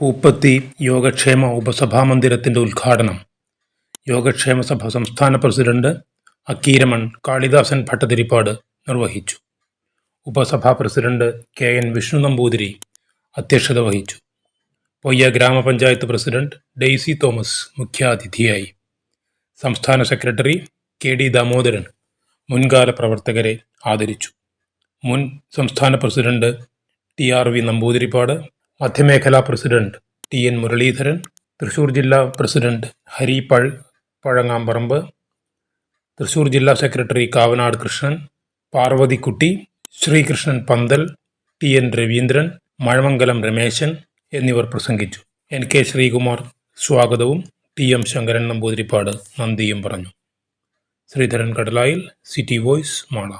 പൂപ്പത്തി യോഗക്ഷേമ ഉപസഭാ മന്ദിരത്തിന്റെ ഉദ്ഘാടനം. യോഗക്ഷേമ സഭ സംസ്ഥാന പ്രസിഡന്റ് അക്കീരമൺ കാളിദാസൻ ഭട്ടതിരിപ്പാട് നിർവഹിച്ചു. ഉപസഭാ president K N Vishnu Namboothiri അധ്യക്ഷത വഹിച്ചു. പൊയ്യ ഗ്രാമപഞ്ചായത്ത് പ്രസിഡന്റ് ഡെയ്സി തോമസ് മുഖ്യാതിഥിയായി. സംസ്ഥാന സെക്രട്ടറി കെ ഡി ദാമോദരൻ മുൻകാല പ്രവർത്തകരെ ആദരിച്ചു. മുൻ സംസ്ഥാന president T R V Namboothiripad മധ്യമേഖലാ president T N Muraleedharan Thrissur ജില്ലാ പ്രസിഡന്റ് ഹരി പഴ പഴങ്ങാമ്പറമ്പ് തൃശൂർ ജില്ലാ secretary Kavanad Krishnan Parvathikutty Sreekrishnan Panthal T N Raveendran Mazhamangalam Rameshan എന്നിവർ പ്രസംഗിച്ചു. എൻ കെ ശ്രീകുമാർ സ്വാഗതവും ടി എം ശങ്കരൻ നമ്പൂതിരിപ്പാട് നന്ദിയും പറഞ്ഞു. Sreedharan Kadalayil city voice Mala.